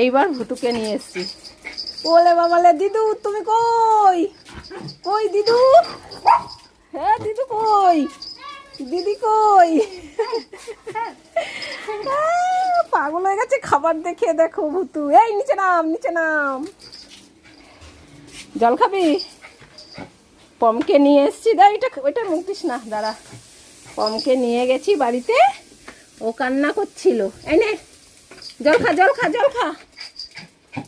এইবার ভুতুকে নিয়ে এসছি। ওলে বাবালে দিদু, তুমি কই? কই দিদু? হ্যাঁ দিদু কই? দিদি কই? পাগল হয়ে গেছে খাবার দেখে দেখো ভুতু। এই, নিচে নাম নিচে নাম। জল খাবি? পমকে নিয়ে এসছি। দা এটা ওইটা মুক্তিস না, দাঁড়া। পমকে নিয়ে গেছি বাড়িতে। ও কান্না করছিল। এনে জল খা জল খা জল খা।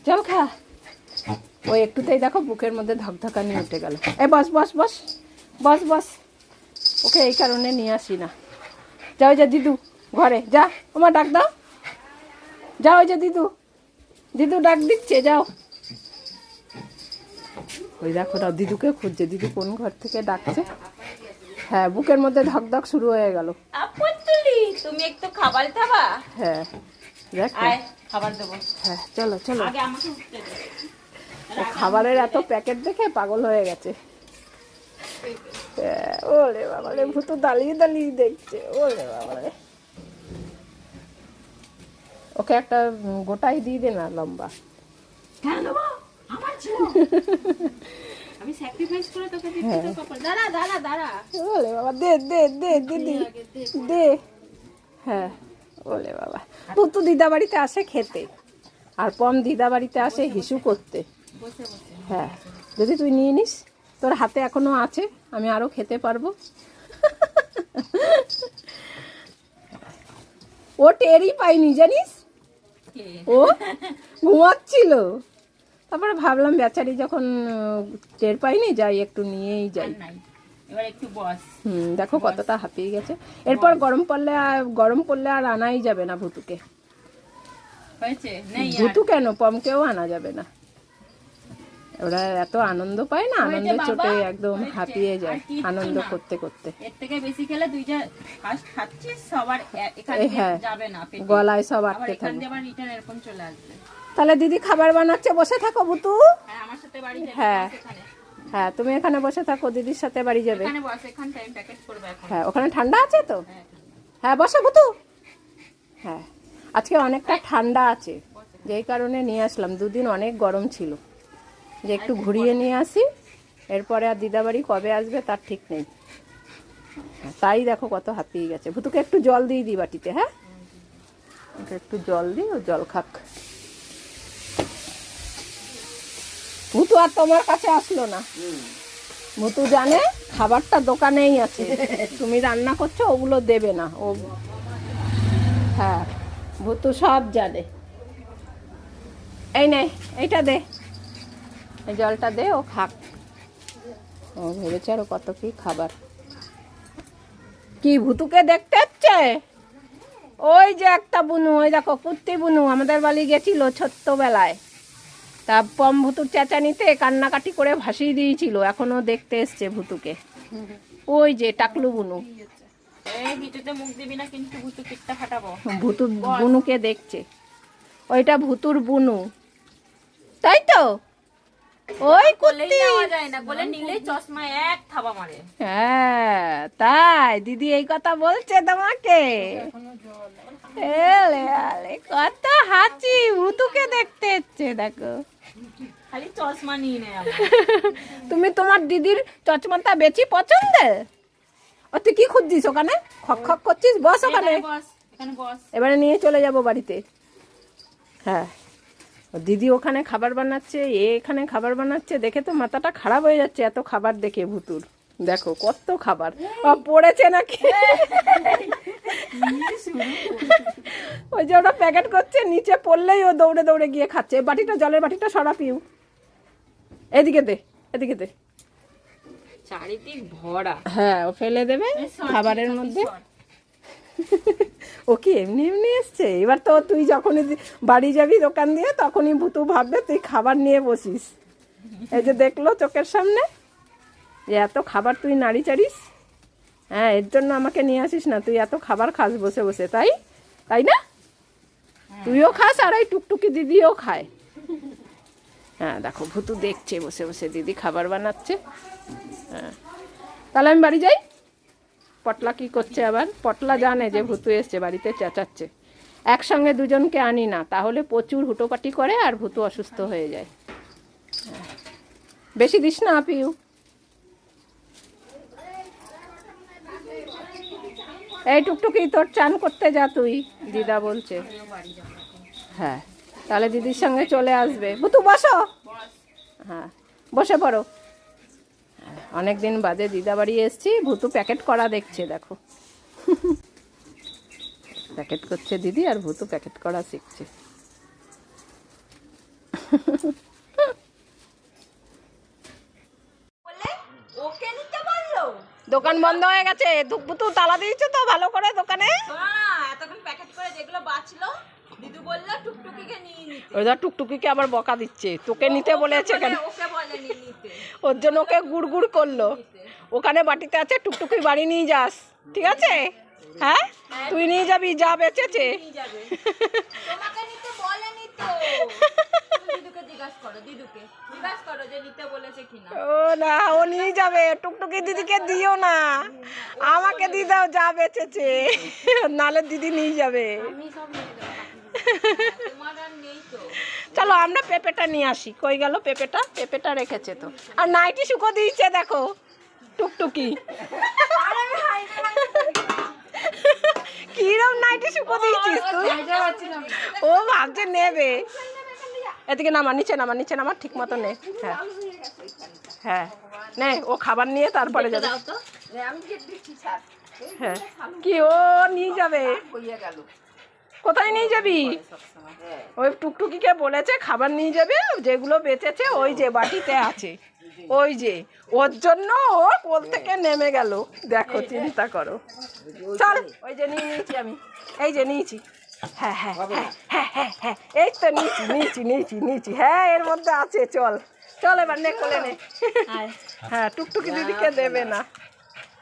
জল খা। ও একটুতেই দেখো বুকের মধ্যে ধকধকা নিয়ে উঠে গেল। এ বস বস বস বস বস। ওকে এই কারণে নিয়ে আসি না। যাও যা দিদু ঘরে যা। আমার ডাক দাও। যাও যা দিদু। দিদু ডাক দিচ্ছে যাও। ওই দেখো না দিদুকে খুঁজছে। দিদু কোন ঘর থেকে ডাকছে? হ্যাঁ বুকের মধ্যে ধক ধক শুরু হয়ে গেল। তুমি একটু খাবার খাবা? হ্যাঁ দেখ। খাবার দেবো। হ্যাঁ চলো চলো। আগে আমাকে উঠতে দে। খাবারের এত প্যাকেট দেখে পাগল হয়ে গেছে। হ্যাঁ, ওরে বাবা রে ভুতু দাঁড়িয়ে দাঁড়িয়ে দেখছে ওরে বাবা রে। ওকে একটা গোটাই দিয়ে দে না লম্বা। আমি স্যাক্রিফাইস করে তোকে হ্যাঁ। দাঁড়া দাঁড়া দাঁড়া। বাবা দে দে দে দিদি। দে হ্যাঁ। ওলে বাবা। পুতু দিদা বাড়িতে আসে খেতে আর পম দিদা বাড়িতে আসে হিসু করতে। হ্যাঁ যদি তুই নিয়ে নিস তোর হাতে এখনও আছে আমি আরও খেতে পারব। ও টেরই পাইনি জানিস? ও ঘুমাচ্ছিল। তারপরে ভাবলাম বেচারি যখন টের পাইনি যাই একটু নিয়েই যাই। এবার একটু বস। হুম দেখো কতটা হাঁপিয়ে গেছে। এরপর গরম পড়লে গরম পড়লে আর আনাই যাবে না ভুতুকে। হয়েছে? ভুতু কেন? পমকেও আনা যাবে না। ওরা এত আনন্দ পায় না বাবা, চোটে একদম হাঁপিয়ে যায় আনন্দ করতে করতে। এর থেকে বেশি খেলে তুই যা ফার্স্ট খাচ্ছিস সবার এ- এখান এই থেকে হ্যাঁ, যাবে না গলায় সব আটকে এখান থাকবে আবার রিটার্ন এরকম চলে আসবে। তাহলে দিদি খাবার বানাচ্ছে বসে থাকো ভুতু। হ্যাঁ আমার সাথে বাড়ি হ্যাঁ। হ্যাঁ তুমি এখানে বসে থাকো দিদির সাথে বাড়ি যাবে। হ্যাঁ ওখানে ঠান্ডা আছে তো? হ্যাঁ হ্যাঁ বসো ভুতু হ্যাঁ আজকে অনেকটা ঠান্ডা আছে যেই কারণে নিয়ে আসলাম। দুদিন অনেক গরম ছিল। যে একটু ঘুরিয়ে নিয়ে আসি এরপরে আর দিদাবাড়ি কবে আসবে তার ঠিক নেই। হ্যাঁ, তাই দেখো কত হাঁপিয়ে গেছে। ভুতুকে একটু জল দিয়ে দিই বাটিতে হ্যাঁ? একটু জল দিই ও জল খাক। আর তোমার কাছে আসলো না। ভুতু জানে খাবারটা দোকানেই আছে। তুমি রান্না করছ ওগুলো দেবে না। ও হ্যাঁ ভুতু সব জানে। এই নে এইটা দে। এই জলটা দে ও খাক। ও ভেবেছে আরও কত কি খাবার। কি ভুতুকে দেখতে হচ্ছে? ওই যে একটা বুনু ওই দেখো কুত্তি বুনু আমাদের বাড়ি গেছিল ছোট্টবেলায়। তা পম ভুতুর চেঁচানিতে কান্নাকাটি করে ভাসিয়ে দিয়েছিল। এখনও দেখতে এসছে ভুতুকে। ওই যে টাকলু বুনু। ভুতুর বুনুকে দেখছে। ওইটা ভুতুর বুনু। তাই তো? ওই হ্যাঁ তাই দিদি এই কথা বলছে তোমাকে। কত হাঁচি। ভুতুকে দেখতে এসছে দেখো। খালি চশমা নিয়ে নেয় তুমি তোমার দিদির চচমাটা বেশি পছন্দের? ও তুই কি খুঁজছিস ওখানে? খক খক করছিস? বস ওখানে। এবারে নিয়ে চলে যাব বাড়িতে। হ্যাঁ। দিদি ওখানে খাবার বানাচ্ছে এ এখানে খাবার বানাচ্ছে। দেখে তো মাথাটা খারাপ হয়ে যাচ্ছে এত খাবার দেখে ভুতুর। দেখো কত খাবার। পড়েছে নাকি? ওই যে ওটা প্যাকেট করছে নিচে পড়লেই ও দৌড়ে দৌড়ে গিয়ে খাচ্ছে। বাটিটা জলের বাটিটা সরা পিউ এদিকে দে এদিকে দে। চারিদিক ভরা। হ্যাঁ ও ফেলে দেবে খাবারের মধ্যে। ও কি এমনি এমনি এসছে? এবার তো তুই যখনই বাড়ি যাবি দোকান দিয়ে তখনই ভুতু ভাববে তুই খাবার নিয়ে বসিস। এই যে দেখল চোখের সামনে যে এত খাবার তুই নাড়ি চাড়িস। হ্যাঁ এর জন্য আমাকে নিয়ে আসিস না তুই এত খাবার খাস বসে বসে তাই? তাই না? তুইও খাস আর এই টুকটুকি দিদিও খায়। হ্যাঁ দেখো, ভুতু দেখছে, বসে বসে দিদি খাবার বানাচ্ছে। হ্যাঁ। তাহলে আমি বাড়ি যাই? পটলা কি করছে আবার? পটলা জানে যে ভুতু এসছে, বাড়িতে চেঁচাচ্ছে। একসঙ্গে দুজনকে আনি না, তাহলে প্রচুর হুটোপাটি করে আর ভুতু অসুস্থ হয়ে যায়। হ্যাঁ। বেশি দিস না, পিউ। এই টুকটুকি তোর চান করতে যা তুই, দিদা বলছে। হ্যাঁ। তাহলে দিদির সঙ্গে চলে আসবে। ভুতু বসো। হ্যাঁ বসে পড়ো। অনেক দিন বাদে দিদা বাড়ি এসছি ভুতু প্যাকেট করা দেখছে দেখো। প্যাকেট করছে দিদি আর ভুতু প্যাকেট করা শিখছে। দোকান বন্ধ হয়ে গেছে ভুতু তালা দিয়েছ তো ভালো করে দোকানে? না এতক্ষণ প্যাকেট করে যেগুলো বাঁচলো দিদু বলল টুকটুকিকে নিয়ে নিতে। ওই ধর টুকটুকিকে আবার বকা দিচ্ছে। তোকে নিতে বলেছে কেন? বলে- ওকে বলেনি নিতে। ওর জন্য ওকে গুড় গুড় করল। ওখানে বাটিতে আছে টুকটুকি বাড়ি নিয়ে যাস। ঠিক আছে? হ্যাঁ? তুই নিয়ে যাবি যা বেঁচেছে। তোমাকে নিতে বলেনি তো। ও না ও নিয়ে যাবে। টুকটুকি দিদিকে দিও না। আমাকে দিয়ে দাও যা বেঁচেছে। নালে দিদি নিয়ে যাবে। চলো আমরা পেঁপেটা নিয়ে আসি। কই গেল পেঁপেটা? পেঁপেটা রেখেছে তো। আর নাইটি শুকো দিয়েছে দেখো। টুকটুকি। কিরম নাইটি শুকো দিয়েছিস তুই? ও ভাবছে নেবে। এদিকে নামা নিচে নামা নিচে নামা ঠিক মতো নে। হ্যাঁ। হ্যাঁ। নে ও খাবার নিয়ে তারপরে যাবে। হ্যাঁ। কি ও নিয়ে যাবে। কোথায় নিয়ে যাবি? ওই টুকটুকিকে বলেছে খাবার নিয়ে যাবে যেগুলো বেঁচেছে ওই যে বাটিতে আছে। ওই যে ওর জন্য ও কোল থেকে নেমে গেল। দেখো চিন্তা করো। চল ওই যে নিয়ে নিয়েছি আমি। এই যে নিয়েছি। হ্যাঁ হ্যাঁ হ্যাঁ হ্যাঁ হ্যাঁ হ্যাঁ এই তো নিয়েছি নিয়েছি নিয়েছি নিয়েছি। হ্যাঁ এর মধ্যে আছে চল। চল এবার নে কোলে নে। হ্যাঁ টুকটুকি দিদিকে দেবে না।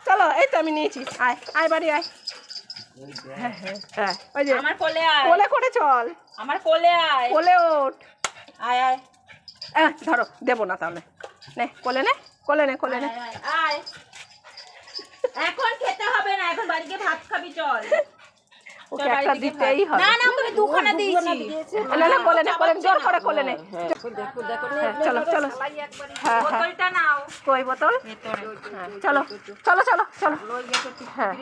চলো এই তো আমি নিয়েছি। আয় আয় বাড়ি আয়। ওই যে আমার কোলে আয়। কোলে করে চল। আমার কোলে আয়। কোলে ওঠ। আয় আয়। আহ, ধরো দেবো না তাহলে। নে কোলে নে কোলে নে কোলে নে। আয়, এখন খেতে হবে না এখন বাড়ি গিয়ে ভাত খাবি চল। ওকে একটা দিতেই হবে। না না ওকে দুখানা দিয়েছি। না না কোলে নে কোলে নে, জোর করে কোলে নে। হ্যাঁ, চলো চলো। হ্যাঁ হ্যাঁ। বোতলটা নাও। কই বোতল? হ্যাঁ চলো চলো চলো চলো। হ্যাঁ।